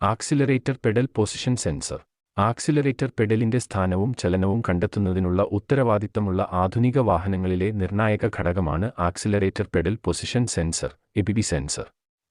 Accelerator pedal position sensor. Accelerator പെഡലിന്റെ സ്ഥാനവും ചലനവും കണ്ടെത്തുന്നതിനുള്ള ഉത്തരവാദിത്തമുള്ള ആധുനിക വാഹനങ്ങളിലെ നിർണായക ഘടകമാണ് accelerator pedal position sensor ABB sensor.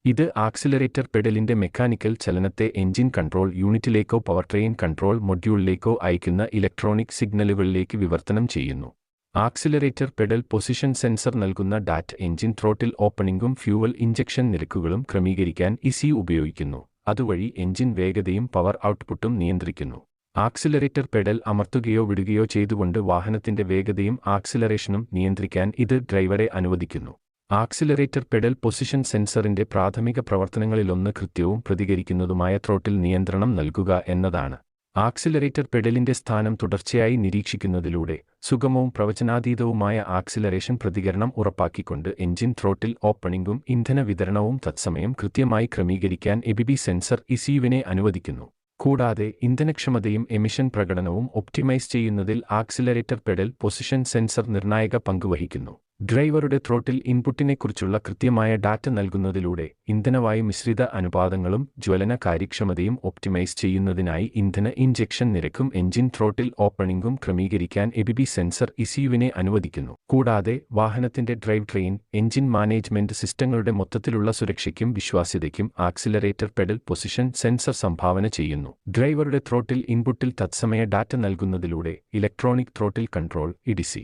ഇത് ആക്സിലറേറ്റർ പെഡലിന്റെ മെക്കാനിക്കൽ ചലനത്തെ എഞ്ചിൻ കൺട്രോൾ യൂണിറ്റിലേക്കോ പവർ ട്രെയിൻ കൺട്രോൾ മൊഡ്യൂളിലേക്കോ അയക്കുന്ന ഇലക്ട്രോണിക് സിഗ്നലുകളിലേക്ക് വിവർത്തനം ചെയ്യുന്നു. ആക്സിലറേറ്റർ പെഡൽ പൊസിഷൻ സെൻസർ നൽകുന്ന ഡാറ്റ എഞ്ചിൻ ത്രോട്ടിൽ ഓപ്പണിംഗും ഫ്യൂവൽ ഇഞ്ചക്ഷൻ നിരക്കുകളും ക്രമീകരിക്കാൻ ഇസി ഉപയോഗിക്കുന്നു. അതുവഴി എഞ്ചിൻ വേഗതയും പവർ ഔട്ട്പുട്ടും നിയന്ത്രിക്കുന്നു. ആക്സിലറേറ്റർ പെഡൽ അമർത്തുകയോ വിടുകയോ ചെയ്തുകൊണ്ട് വാഹനത്തിന്റെ വേഗതയും ആക്സിലറേഷനും നിയന്ത്രിക്കാൻ ഇത് ഡ്രൈവറെ അനുവദിക്കുന്നു. ആക്സിലറേറ്റർ പെഡൽ പൊസിഷൻ സെൻസറിന്റെ പ്രാഥമിക പ്രവർത്തനങ്ങളിലൊന്ന് കൃത്യവും പ്രതികരിക്കുന്നതുമായ ത്രോട്ടിൽ നിയന്ത്രണം നൽകുക എന്നതാണ്. ആക്സിലറേറ്റർ പെഡലിന്റെ സ്ഥാനം തുടർച്ചയായി നിരീക്ഷിക്കുന്നതിലൂടെ സുഗമവും പ്രവചനാതീതവുമായ ആക്സിലറേഷൻ പ്രതികരണം ഉറപ്പാക്കിക്കൊണ്ട് എഞ്ചിൻ ത്രോട്ടിൽ ഓപ്പണിംഗും ഇന്ധന വിതരണവും തത്സമയം കൃത്യമായി ക്രമീകരിക്കാൻ എബിബി സെൻസർ ഇസിയുവിനെ അനുവദിക്കുന്നു. കൂടാതെ ഇന്ധനക്ഷമതയും എമിഷൻ പ്രകടനവും ഒപ്റ്റിമൈസ് ചെയ്യുന്നതിൽ ആക്സിലറേറ്റർ പെഡൽ പൊസിഷൻ സെൻസർ നിർണായക പങ്കുവഹിക്കുന്നു ഡ്രൈവറുടെ ത്രോട്ടിൽ ഇൻപുട്ടിനെക്കുറിച്ചുള്ള കൃത്യമായ ഡാറ്റ നൽകുന്നതിലൂടെ ഇന്ധനവായു മിശ്രിത അനുപാതങ്ങളും ജ്വലന കാര്യക്ഷമതയും ഒപ്റ്റിമൈസ് ചെയ്യുന്നതിനായി ഇന്ധന ഇഞ്ചക്ഷൻ നിരക്കും എഞ്ചിൻ ത്രോട്ടിൽ ഓപ്പണിംഗും ക്രമീകരിക്കാൻ എബിബി സെൻസർ ഇസിയുവിനെ അനുവദിക്കുന്നു. കൂടാതെ വാഹനത്തിന്റെ ഡ്രൈവ് ട്രെയിൻ എഞ്ചിൻ മാനേജ്മെന്റ് സിസ്റ്റങ്ങളുടെ മൊത്തത്തിലുള്ള സുരക്ഷയ്ക്കും വിശ്വാസ്യതയ്ക്കും ആക്സിലറേറ്റർ പെഡൽ പൊസിഷൻ സെൻസർ സംഭാവന ചെയ്യുന്നു. ഡ്രൈവറുടെ ത്രോട്ടിൽ ഇൻപുട്ടിൽ തത്സമയ ഡാറ്റ നൽകുന്നതിലൂടെ electronic throttle control EDC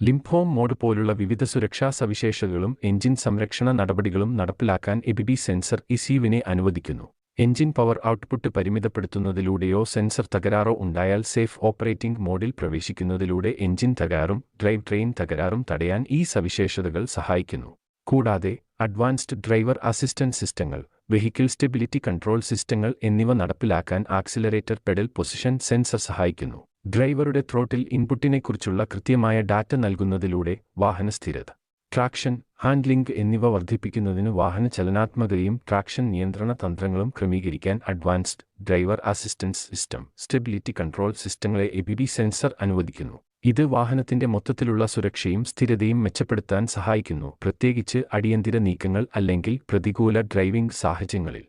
limp home mode പോലുള്ള വിവിധ സുരക്ഷാ സവിശേഷതകളും എഞ്ചിൻ സംരക്ഷണ നടപടികളും നടപ്പിലാക്കാൻ എബിബി സെൻസർ ഇസീവിനെ അനുവദിക്കുന്നു. എഞ്ചിൻ പവർ ഔട്ട്പുട്ട് പരിമിതപ്പെടുത്തുന്നതിലൂടെയോ സെൻസർ തകരാറോ ഉണ്ടായാൽ സേഫ് ഓപ്പറേറ്റിംഗ് മോഡിൽ പ്രവേശിക്കുന്നതിലൂടെ എഞ്ചിൻ തകരാറും ഡ്രൈവ് ട്രെയിൻ തകരാറും തടയാൻ ഈ സവിശേഷതകൾ സഹായിക്കുന്നു. കൂടാതെ അഡ്വാൻസ്ഡ് ഡ്രൈവർ അസിസ്റ്റൻസ് സിസ്റ്റങ്ങൾ വെഹിക്കിൾ സ്റ്റെബിലിറ്റി കൺട്രോൾ സിസ്റ്റങ്ങൾ എന്നിവ നടപ്പിലാക്കാൻ ആക്സിലറേറ്റർ പെഡൽ പൊസിഷൻ സെൻസർ സഹായിക്കുന്നു. ഡ്രൈവറുടെ ത്രോട്ടിൽ ഇൻപുട്ടിനെക്കുറിച്ചുള്ള കൃത്യമായ ഡാറ്റ നൽകുന്നതിലൂടെ വാഹന സ്ഥിരത ട്രാക്ഷൻ ഹാൻഡ്ലിംഗ് എന്നിവ വർദ്ധിപ്പിക്കുന്നതിന് വാഹന ചലനാത്മകതയും ട്രാക്ഷൻ നിയന്ത്രണ തന്ത്രങ്ങളും ക്രമീകരിക്കാൻ advanced driver assistance system stability control സിസ്റ്റങ്ങളെ എബിബി സെൻസർ അനുവദിക്കുന്നു. ഇത് വാഹനത്തിന്റെ മൊത്തത്തിലുള്ള സുരക്ഷയും സ്ഥിരതയും മെച്ചപ്പെടുത്താൻ സഹായിക്കുന്നു പ്രത്യേകിച്ച് അടിയന്തര നീക്കങ്ങൾ അല്ലെങ്കിൽ പ്രതികൂല ഡ്രൈവിംഗ് സാഹചര്യങ്ങളിൽ.